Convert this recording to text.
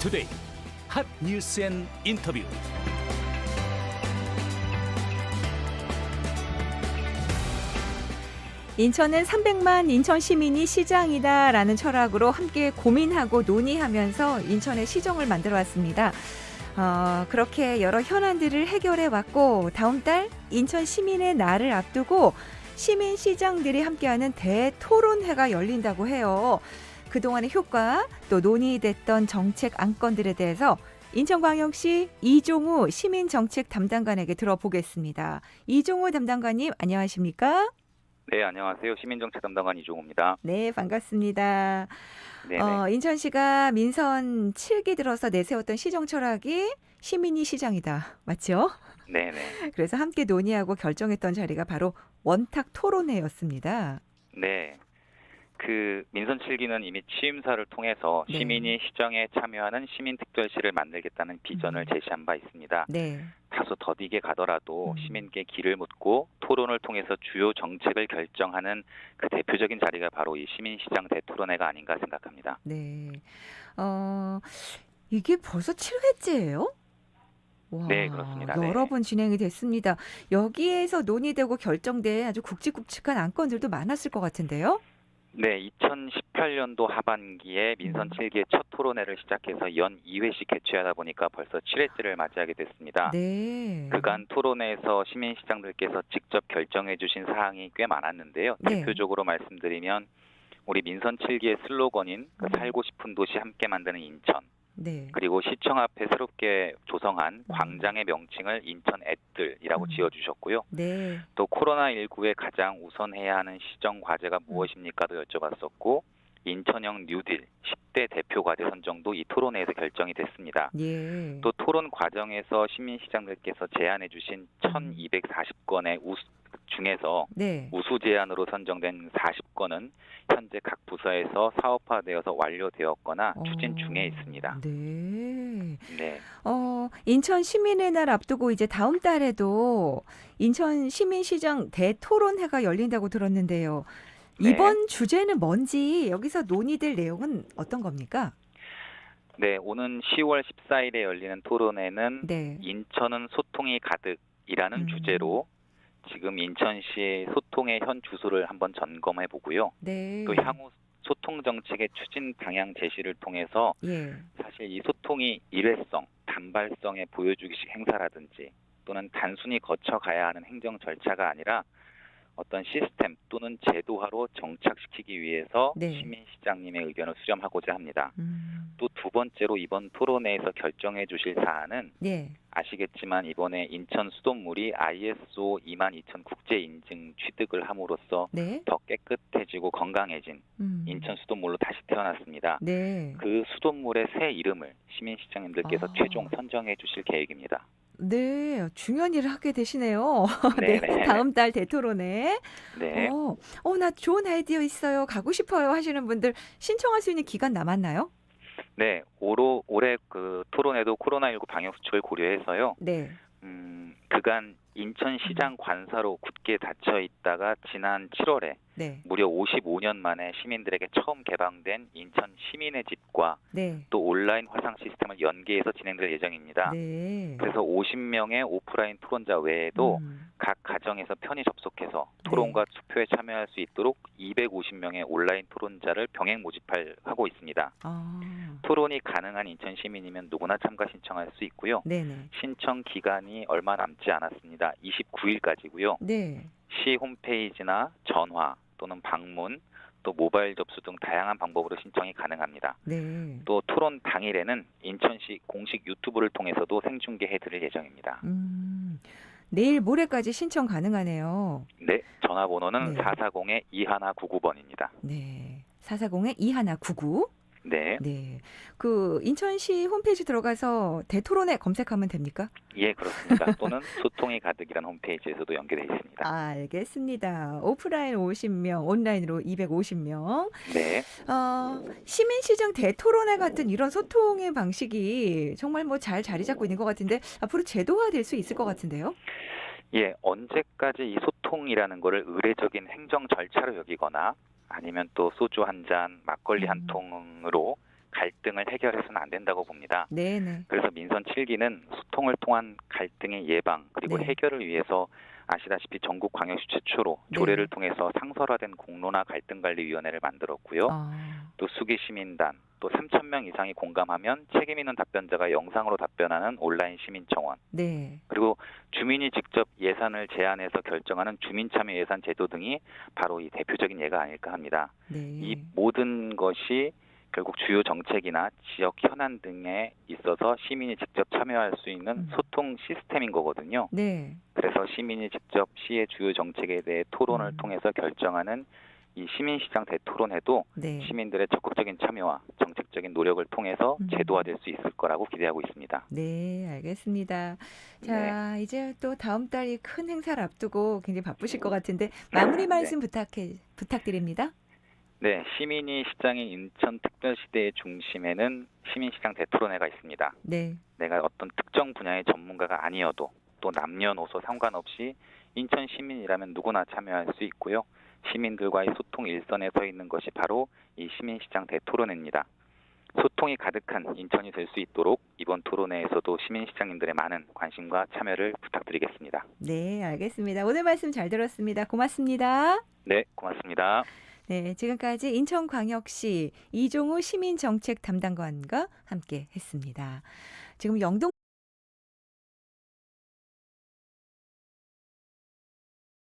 투데이 핫 뉴스 앤 인터뷰 인천은 300만 인천 시민이 시장이다라는 철학으로 함께 고민하고 논의하면서 인천의 시정을 만들어 왔습니다. 어, 그렇게 여러 현안들을 해결해 왔고 다음 달 인천 시민의 날을 앞두고 시민 시장들이 함께하는 대토론회가 열린다고 해요. 그동안의 효과 또 논의됐던 정책 안건들에 대해서 인천광역시 이종우 시민정책 담당관에게 들어보겠습니다. 이종우 담당관님 안녕하십니까? 네, 안녕하세요. 시민정책 담당관 이종호입니다. 네, 반갑습니다. 네, 어, 인천시가 민선 7기 들어서 내세웠던 시정 철학이 시민이 시장이다. 맞죠? 네, 네. 그래서 함께 논의하고 결정했던 자리가 바로 원탁 토론회였습니다. 네. 그 민선 7기는 이미 취임사를 통해서 네. 시민이 시정에 참여하는 시민특별시를 만들겠다는 비전을 음. 제시한 바 있습니다. 네. 다소 더디게 가더라도 음. 시민께 길을 묻고 토론을 통해서 주요 정책을 결정하는 그 대표적인 자리가 바로 이 시민시장 대토론회가 아닌가 생각합니다. 네. 어, 이게 벌써 7회째예요? 와, 네, 그렇습니다. 여러 네. 번 진행이 됐습니다. 여기에서 논의되고 결정된 아주 굵직굵직한 안건들도 많았을 것 같은데요. 네, 2018년도 하반기에 민선 음. 7기의 첫 토론회를 시작해서 연 2회씩 개최하다 보니까 벌써 7회째를 맞이하게 됐습니다. 네. 그간 토론회에서 시민시장들께서 직접 결정해 주신 사항이 꽤 많았는데요. 네. 대표적으로 말씀드리면 우리 민선 7기의 슬로건인 그 음. 살고 싶은 도시 함께 만드는 인천 네. 그리고 시청 앞에 새롭게 조성한 광장의 명칭을 인천 앳들이라고 음. 지어주셨고요. 네. 또 코로나19에 가장 우선해야 하는 시정 과제가 무엇입니까도 여쭤봤었고 인천형 뉴딜 10대 대표 과제 선정도 이 토론회에서 결정이 됐습니다. 예. 또 토론 과정에서 시민시장들께서 제안해 주신 1240건의 우수 중에서 네. 우수 제안으로 선정된 40건은 현재 각 부서에서 사업화되어서 완료되었거나 추진 중에 있습니다. 네. 네. 어, 인천 시민의 날 앞두고 이제 다음 달에도 인천 시민시장 대토론회가 열린다고 들었는데요. 네. 이번 주제는 뭔지 여기서 논의될 내용은 어떤 겁니까? 네, 오는 10월 14일에 열리는 토론회는 네. 인천은 소통이 가득이라는 음. 주제로 지금 인천시 소통의 현 주소를 한번 점검해 보고요. 네. 또 향후 소통 정책의 추진 방향 제시를 통해서 예. 사실 이 소통이 일회성, 단발성의 보여주기식 행사라든지 또는 단순히 거쳐가야 하는 행정 절차가 아니라 어떤 시스템 또는 제도화로 정착시키기 위해서 네. 시민 시장님의 의견을 수렴하고자 합니다. 음. 또두 번째로 이번 토론회에서 결정해 주실 사안은 예. 아시겠지만 이번에 인천 수돗물이 ISO 22000 국제 인증 취득을 함으로써 네. 더 깨끗해지고 건강해진 음. 인천 수돗물로 다시 태어났습니다. 네. 그 수돗물의 새 이름을 시민시장님들께서 아. 최종 선정해 주실 계획입니다. 네. 중요한 일을 하게 되시네요. 네, 네. 네. 다음 달 대토론회. 네. 어, 어, 나 좋은 아이디어 있어요. 가고 싶어요 하시는 분들 신청할 수 있는 기간 남았나요? 네. 올해, 올해 그 토론회도 코로나19 방역 수칙을 고려해서요. 네. 음, 그간 인천시장 관사로 굳게 닫혀 있다가 지난 7월에 네. 무려 55년 만에 시민들에게 처음 개방된 인천 시민의 집과 네. 또 온라인 화상 시스템을 연계해서 진행될 예정입니다. 네. 그래서 50명의 오프라인 토론자 외에도 음, 각 가정에서 편히 접속해서 토론과 투표에 참여할 수 있도록 250명의 온라인 토론자를 병행 모집할 하고 있습니다. 아, 토론이 가능한 인천 시민이면 누구나 참가 신청할 수 있고요. 네네. 신청 기간이 얼마 남지 않았습니다. 29일까지고요. 네. 시 홈페이지나 전화 또는 방문 또 모바일 접수 등 다양한 방법으로 신청이 가능합니다. 네. 또 토론 당일에는 인천시 공식 유튜브를 통해서도 생중계해 드릴 예정입니다. 음, 내일 모레까지 신청 가능하네요. 네, 전화번호는 네. 440의 2199번입니다. 네. 440의 2199. 네, 네. 그 인천시 홈페이지 들어가서 대토론회 검색하면 됩니까? 예, 그렇습니다. 또는 소통이 가득이라는 홈페이지에서도 연계되어 있습니다. 알겠습니다. 오프라인 50명, 온라인으로 250명. 네, 어, 시민시장 대토론회 같은 이런 소통의 방식이 정말 뭐 잘 자리 잡고 있는 것 같은데 앞으로 제도화 될 수 있을 것 같은데요. 예, 언제까지 이 소통이라는 거를 의례적인 행정 절차로 여기거나 아니면 또 소주 한 잔, 막걸리 한 음. 통으로 갈등을 해결해서는 안 된다고 봅니다. 네네. 그래서 민선 7기는 소통을 통한 갈등의 예방 그리고 네. 해결을 위해서 아시다시피 전국 광역시 최초로 네. 조례를 통해서 상설화된 공론화 갈등관리위원회를 만들었고요. 아, 또 수기 시민단, 또 3천 명 이상이 공감하면 책임 있는 답변자가 영상으로 답변하는 온라인 시민 청원, 네. 그리고 주민이 직접 예산을 제안해서 결정하는 주민 참여 예산 제도 등이 바로 이 대표적인 예가 아닐까 합니다. 네. 이 모든 것이 결국 주요 정책이나 지역 현안 등에 있어서 시민이 직접 참여할 수 있는 음. 소통 시스템인 거거든요. 네. 그래서 시민이 직접 시의 주요 정책에 대해 토론을 음. 통해서 결정하는 이 시민시장 대토론회도 네. 시민들의 적극적인 참여와 정책적인 노력을 통해서 음. 제도화될 수 있을 거라고 기대하고 있습니다. 네, 알겠습니다. 자, 이제 또 다음 달이 큰 행사를 앞두고 굉장히 바쁘실 것 같은데 마무리 네. 말씀 부탁해 부탁드립니다. 네, 시민이 시장인 인천특별시대의 중심에는 시민시장 대토론회가 있습니다. 네. 내가 어떤 특정 분야의 전문가가 아니어도 또 남녀노소 상관없이 인천 시민이라면 누구나 참여할 수 있고요. 시민들과의 소통 일선에 서 있는 것이 바로 이 시민시장 대토론회입니다. 소통이 가득한 인천이 될 수 있도록 이번 토론회에서도 시민시장님들의 많은 관심과 참여를 부탁드리겠습니다. 네, 알겠습니다. 오늘 말씀 잘 들었습니다. 고맙습니다. 네, 고맙습니다. 네, 지금까지 인천광역시 이종우 시민정책 담당관과 함께 했습니다. 지금 영동